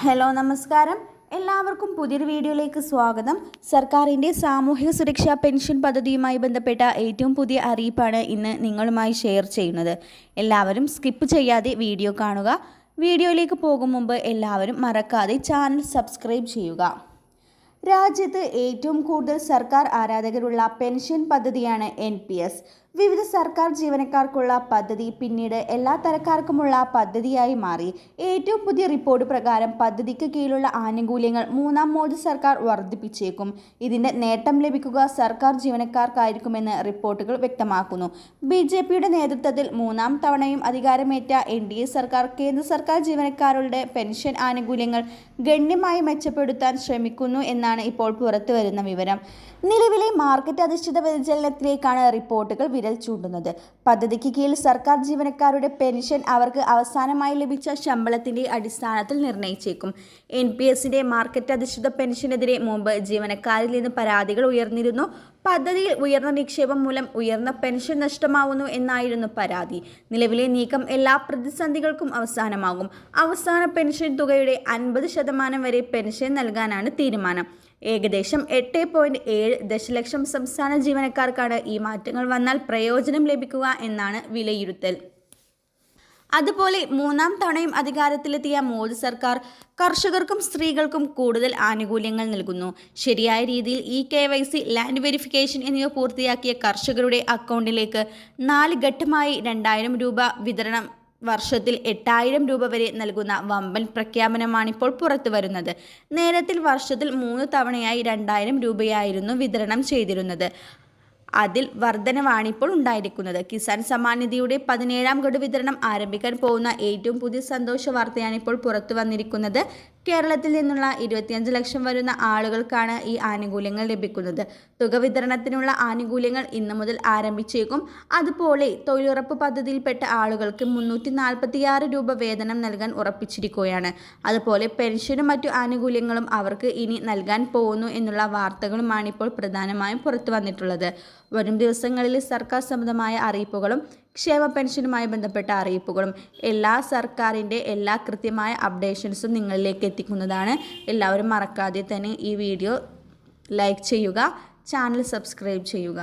Hello നമസ്കാരം. എല്ലാവർക്കും പുതിയൊരു വീഡിയോയിലേക്ക് സ്വാഗതം. സർക്കാരിന്റെ സാമൂഹിക സുരക്ഷാ പെൻഷൻ പദ്ധതിയുമായി ബന്ധപ്പെട്ട ഏറ്റവും പുതിയ അറിയിപ്പാണ് ഇന്ന് നിങ്ങളുമായി ഷെയർ ചെയ്യുന്നത്. എല്ലാവരും സ്കിപ്പ് ചെയ്യാതെ വീഡിയോ കാണുക. വീഡിയോയിലേക്ക് പോകും മുമ്പ് എല്ലാവരും മറക്കാതെ ചാനൽ സബ്സ്ക്രൈബ് ചെയ്യുക. രാജ്യത്ത് ഏറ്റവും കൂടുതൽ സർക്കാർ ആരാധകരുള്ള പെൻഷൻ പദ്ധതിയാണ് എൻ പി എസ്. വിവിധ സർക്കാർ ജീവനക്കാർക്കുള്ള പദ്ധതി പിന്നീട് എല്ലാ തരക്കാർക്കുമുള്ള പദ്ധതിയായി മാറി. ഏറ്റവും പുതിയ റിപ്പോർട്ട് പ്രകാരം പദ്ധതിക്ക് കീഴിലുള്ള ആനുകൂല്യങ്ങൾ മൂന്നാം മോദി സർക്കാർ വർദ്ധിപ്പിച്ചേക്കും. ഇതിന്റെ നേട്ടം ലഭിക്കുക സർക്കാർ ജീവനക്കാർക്കായിരിക്കുമെന്ന് റിപ്പോർട്ടുകൾ വ്യക്തമാക്കുന്നു. ബി ജെ പിയുടെ നേതൃത്വത്തിൽ മൂന്നാം തവണയും അധികാരമേറ്റ എൻ ഡി എ സർക്കാർ കേന്ദ്ര സർക്കാർ ജീവനക്കാരുടെ പെൻഷൻ ആനുകൂല്യങ്ങൾ ഗണ്യമായി മെച്ചപ്പെടുത്താൻ ശ്രമിക്കുന്നു എന്നാണ് ഇപ്പോൾ പുറത്തുവരുന്ന വിവരം. നിലവിലെ മാർക്കറ്റ് അധിഷ്ഠിത വ്യതിചലനത്തിലേക്കാണ് റിപ്പോർട്ടുകൾ വിരൽ ചൂണ്ടുന്നത്. പദ്ധതിക്ക് കീഴിൽ സർക്കാർ ജീവനക്കാരുടെ പെൻഷൻ അവർക്ക് അവസാനമായി ലഭിച്ച ശമ്പളത്തിന്റെ അടിസ്ഥാനത്തിൽ നിർണയിച്ചേക്കും എൻ പി എസിന്റെ മാർക്കറ്റ് അധിഷ്ഠിത പെൻഷനെതിരെ മുമ്പ് ജീവനക്കാരിൽ നിന്ന് പരാതികൾ ഉയർന്നിരുന്നു. പദ്ധതിയിൽ ഉയർന്ന നിക്ഷേപം മൂലം ഉയർന്ന പെൻഷൻ നഷ്ടമാവുന്നു എന്നായിരുന്നു പരാതി. നിലവിലെ നീക്കം എല്ലാ പ്രതിസന്ധികൾക്കും അവസാനമാകും. അവസാന പെൻഷൻ തുകയുടെ അൻപത് ശതമാനം വരെ പെൻഷൻ നൽകാനാണ് തീരുമാനം. ഏകദേശം എട്ട് പോയിന്റ് ഏഴ് ദശലക്ഷം സംസ്ഥാന ജീവനക്കാർക്കാണ് ഈ മാറ്റങ്ങൾ വന്നാൽ പ്രയോജനം ലഭിക്കുക എന്നാണ് വിലയിരുത്തൽ. അതുപോലെ മൂന്നാം തവണയും അധികാരത്തിലെത്തിയ മോദി സർക്കാർ കർഷകർക്കും സ്ത്രീകൾക്കും കൂടുതൽ ആനുകൂല്യങ്ങൾ നൽകുന്നു. ശരിയായ രീതിയിൽ E K Y C land verification എന്നിവ പൂർത്തിയാക്കിയ കർഷകരുടെ അക്കൗണ്ടിലേക്ക് നാല് ഘട്ടമായി രണ്ടായിരം രൂപ വിതരണം വർഷത്തിൽ എട്ടായിരം രൂപ വരെ നൽകുന്ന വമ്പൻ പ്രഖ്യാപനമാണിപ്പോൾ പുറത്തു വരുന്നത്. നേരത്തിൽ വർഷത്തിൽ മൂന്ന് തവണയായി രണ്ടായിരം രൂപയായിരുന്നു വിതരണം ചെയ്തിരുന്നത്. അതിൽ വർധനവാണിപ്പോൾ ഉണ്ടായിരിക്കുന്നത്. കിസാൻ സമ്മാൻ നിധിയുടെ പതിനേഴാം ഗഡു വിതരണം ആരംഭിക്കാൻ പോകുന്ന ഏറ്റവും പുതിയ സന്തോഷ വാർത്തയാണ് ഇപ്പോൾ പുറത്തു വന്നിരിക്കുന്നത്. കേരളത്തിൽ നിന്നുള്ള ഇരുപത്തിയഞ്ച് ലക്ഷം വരുന്ന ആളുകൾക്കാണ് ഈ ആനുകൂല്യങ്ങൾ ലഭിക്കുന്നത്. തുക വിതരണത്തിനുള്ള ആനുകൂല്യങ്ങൾ ഇന്നു മുതൽ ആരംഭിച്ചേക്കും. അതുപോലെ തൊഴിലുറപ്പ് പദ്ധതിയിൽപ്പെട്ട ആളുകൾക്ക് മുന്നൂറ്റി നാൽപ്പത്തിയാറ് രൂപ വേതനം നൽകാൻ ഉറപ്പിച്ചിരിക്കുകയാണ്. അതുപോലെ പെൻഷനും മറ്റു ആനുകൂല്യങ്ങളും അവർക്ക് ഇനി നൽകാൻ പോകുന്നു എന്നുള്ള വാർത്തകളുമാണ് ഇപ്പോൾ പ്രധാനമായും പുറത്തു വന്നിട്ടുള്ളത് വരും ദിവസങ്ങളിൽ സർക്കാർ സംബന്ധമായ അറിയിപ്പുകളും ക്ഷേമ പെൻഷനുമായി ബന്ധപ്പെട്ട അറിയിപ്പുകളും എല്ലാ സർക്കാരിന്റെ എല്ലാ കൃത്യമായ അപ്ഡേഷൻസും നിങ്ങളിലേക്ക് എത്തിക്കുന്നതാണ്. എല്ലാവരും മറക്കാതെ തന്നെ ഈ വീഡിയോ ലൈക്ക് ചെയ്യുക ചാനൽ സബ്സ്ക്രൈബ് ചെയ്യുക.